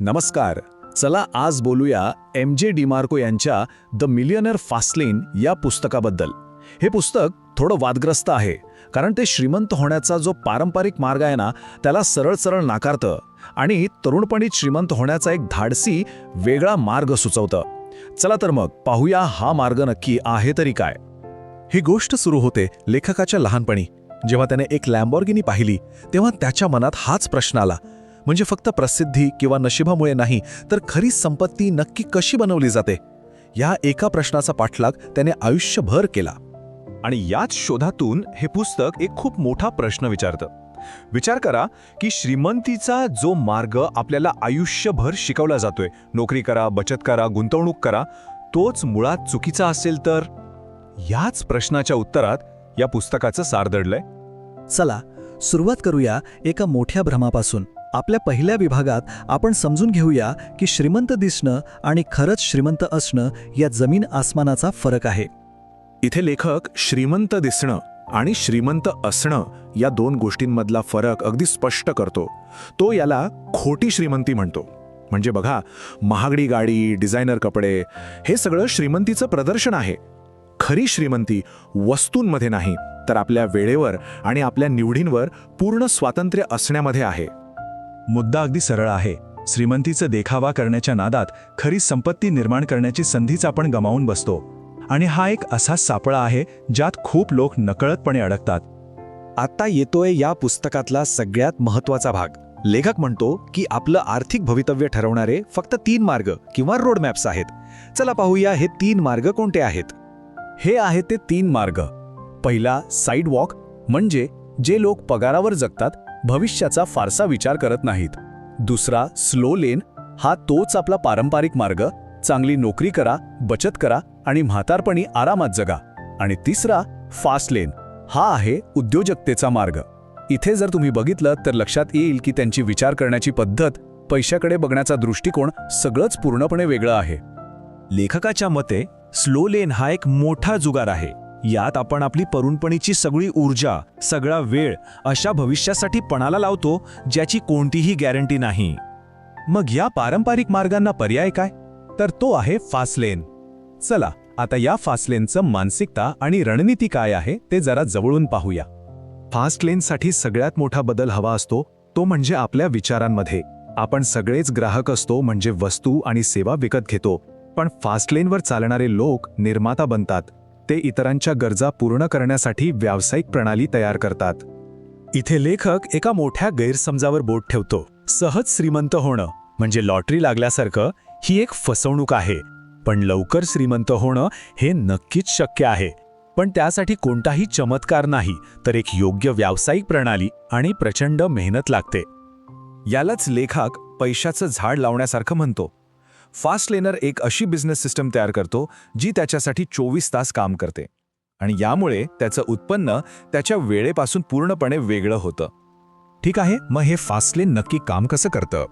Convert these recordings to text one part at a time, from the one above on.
नमस्कार. चला आज बोलूया एम जे डिमार्को यांच्या द मिलियनर फास्टलेन या पुस्तकाबद्दल. हे पुस्तक थोडं वादग्रस्त आहे कारण ते श्रीमंत होण्याचा जो पारंपरिक मार्ग आहे ना त्याला सरळ सरळ नाकारतं आणि तरुणपणीत श्रीमंत होण्याचा एक धाडसी वेगळा मार्ग सुचवतं. चला तर मग पाहूया हा मार्ग नक्की आहे तरी काय. ही गोष्ट सुरू होते लेखकाच्या लहानपणी. जेव्हा त्याने एक लॅम्बॉर्गिनी पाहिली तेव्हा त्याच्या मनात हाच प्रश्न आला. म्हणजे फक्त प्रसिद्धी किंवा नशिबामुळे नाही तर खरी संपत्ती नक्की कशी बनवली जाते? या एका प्रश्नाचा पाठलाग त्याने आयुष्यभर केला. आणि याच शोधातून हे पुस्तक एक खूप मोठा प्रश्न विचारतं. विचार करा की श्रीमंतीचा जो मार्ग आपल्याला आयुष्यभर शिकवला जातोय नोकरी करा बचत करा गुंतवणूक करा तोच मुळात चुकीचा असेल तर? याच प्रश्नाच्या उत्तरात या पुस्तकाचं सार दडलंय. चला सुरुवात करूया एका मोठ्या भ्रमापासून. आपल्या पहिल्या विभागात आपण समजून घेऊया की श्रीमंत दिसणं आणि खरंच श्रीमंत असणं या जमीन आसमानाचा फरक आहे. इथे लेखक श्रीमंत दिसणं आणि श्रीमंत असणं या दोन गोष्टींमधला फरक अगदी स्पष्ट करतो. तो याला खोटी श्रीमंती म्हणतो. म्हणजे बघा महागडी गाडी डिझायनर कपडे हे सगळं श्रीमंतीचं प्रदर्शन आहे. खरी श्रीमंती वस्तूंमध्ये नाही तर आपल्या वेळेवर आणि आपल्या निवडींवर पूर्ण स्वातंत्र्य असण्यामध्ये आहे. मुद्दा अगदी सरळ आहे. श्रीमंतीचं देखावा करण्याच्या नादात खरी संपत्ती निर्माण करण्याची संधीच आपण गमावून बसतो. आणि हा एक असा सापळा आहे ज्यात खूप लोक नकळतपणे अडकतात. आता येतोय या पुस्तकातला सगळ्यात महत्त्वाचा भाग. लेखक म्हणतो की आपलं आर्थिक भवितव्य ठरवणारे फक्त तीन मार्ग किंवा रोडमॅप्स आहेत. चला पाहूया हे तीन मार्ग कोणते आहेत? हे आहे ते तीन मार्ग. पहिला साईडवॉक म्हणजे जे लोक पगारावर जगतात भविष्याचा फारसा विचार करत नाहीत. दुसरा स्लो लेन हा तोच आपला पारंपरिक मार्ग. चांगली नोकरी करा बचत करा आणि म्हातारपणी आरामात जगा. आणि तिसरा फास्ट लेन हा आहे उद्योजकतेचा मार्ग. इथे जर तुम्ही बघितलं तर लक्षात येईल की त्यांची विचार करण्याची पद्धत पैशाकडे बघण्याचा दृष्टिकोन सगळंच पूर्णपणे वेगळं आहे. लेखकाच्या मते स्लो लेन हा एक मोठा जुगार आहे. यात आपण आपली परुणपणीची सगळी ऊर्जा सगळा वेळ अशा भविष्यासाठी पणाला लावतो ज्याची कोणतीही गॅरंटी नाही. मग या पारंपरिक मार्गांना पर्याय काय? तर तो आहे फासलेन. चला आता या फासलेनचं मानसिकता आणि रणनीती काय आहे ते जरा जवळून पाहूया. फास्ट लेनसाठी सगळ्यात मोठा बदल हवा असतो तो म्हणजे आपल्या विचारांमध्ये. आपण सगळेच ग्राहक असतो म्हणजे वस्तू आणि सेवा विकत घेतो. पण फास्ट लेनवर चालणारे लोक निर्माता बनतात. ते इतरांच्या गरजा पूर्ण करण्यासाठी व्यावसायिक प्रणाली तयार करतात. इथे लेखक एका मोठ्या गैरसमजावर बोट ठेवतो. सहज श्रीमंत होणं म्हणजे लॉटरी लागल्यासारखं ही एक फसवणूक आहे. पण लवकर श्रीमंत होणं हे नक्कीच शक्य आहे. पण त्यासाठी कोणताही चमत्कार नाही तर एक योग्य व्यावसायिक प्रणाली आणि प्रचंड मेहनत लागते. यालाच लेखक पैशाचं झाड लावण्यासारखं म्हणतो. फास्ट लेनर एक अशी बिझनेस सिस्टम तयार करतो जी त्याच्यासाठी चोवीस तास काम करते. आणि यामुळे त्याचं उत्पन्न त्याच्या वेळेपासून पूर्णपणे वेगळं होतं. ठीक आहे? मग हे फास्टलेन नक्की काम कसं करतं?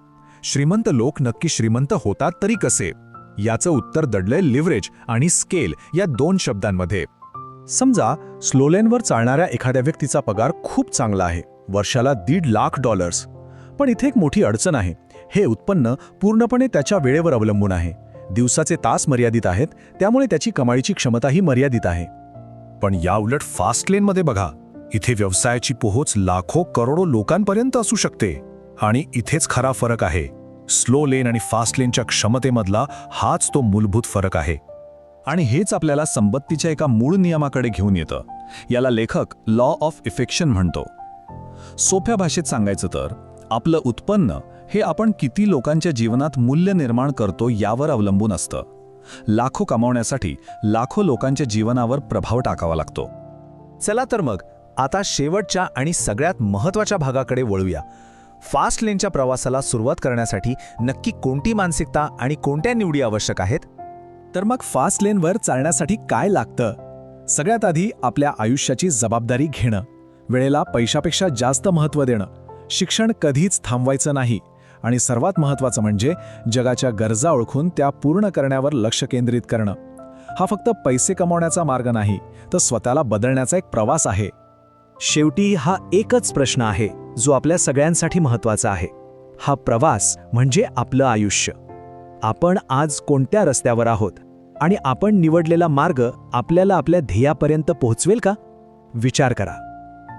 श्रीमंत लोक नक्की श्रीमंत होतात तरी कसे? याचं उत्तर दडलंय लिव्हरेज आणि स्केल या दोन शब्दांमध्ये. समजा स्लोलेनवर चालणाऱ्या एखाद्या व्यक्तीचा पगार खूप चांगला आहे. वर्षाला दीड लाख डॉलर्स. पण इथे एक मोठी अडचण आहे. हे उत्पन्न पूर्णपणे त्याच्या वेळेवर अवलंबून आहे. दिवसाचे तास मर्यादित आहेत त्यामुळे त्याची कमाईची क्षमताही मर्यादित आहे. पण या उलट फास्ट लेनमध्ये बघा इथे व्यवसायाची पोहोच लाखो करोडो लोकांपर्यंत असू शकते. आणि इथेच खरा फरक आहे. स्लो लेन आणि फास्ट लेनच्या क्षमतेमधला हाच तो मूलभूत फरक आहे. आणि हेच आपल्याला संपत्तीच्या एका मूळ नियमाकडे घेऊन येतं. याला लेखक लॉ ऑफ इफेक्शन म्हणतो. सोप्या भाषेत सांगायचं तर आपलं उत्पन्न हे आपण किती लोकांच्या जीवनात मूल्य निर्माण करतो यावर अवलंबून असतं. लाखो कमावण्यासाठी लाखो लोकांच्या जीवनावर प्रभाव टाकावा लागतो. चला तर मग आता शेवटच्या आणि सगळ्यात महत्त्वाच्या भागाकडे वळूया. फास्ट लेनच्या प्रवासाला सुरुवात करण्यासाठी नक्की कोणती मानसिकता आणि कोणत्या निवडी आवश्यक आहेत? तर मग फास्ट लेनवर चालण्यासाठी काय लागतं? सगळ्यात आधी आपल्या आयुष्याची जबाबदारी घेणं वेळेला पैशापेक्षा जास्त महत्त्व देणं शिक्षण कधीच थांबवायचं नाही आणि सर्वात महत्त्वाचं म्हणजे जगाच्या गरजा ओळखून त्या पूर्ण करण्यावर लक्ष केंद्रित करणं. हा फक्त पैसे कमावण्याचा मार्ग नाही तर स्वतःला बदलण्याचा एक प्रवास आहे. शेवटी हा एकच प्रश्न आहे जो आपल्या सगळ्यांसाठी महत्त्वाचा आहे. हा प्रवास म्हणजे आपलं आयुष्य. आपण आज कोणत्या रस्त्यावर आहोत आणि आपण निवडलेला मार्ग आपल्याला आपल्या ध्येयापर्यंत पोहोचवेल का? विचार करा.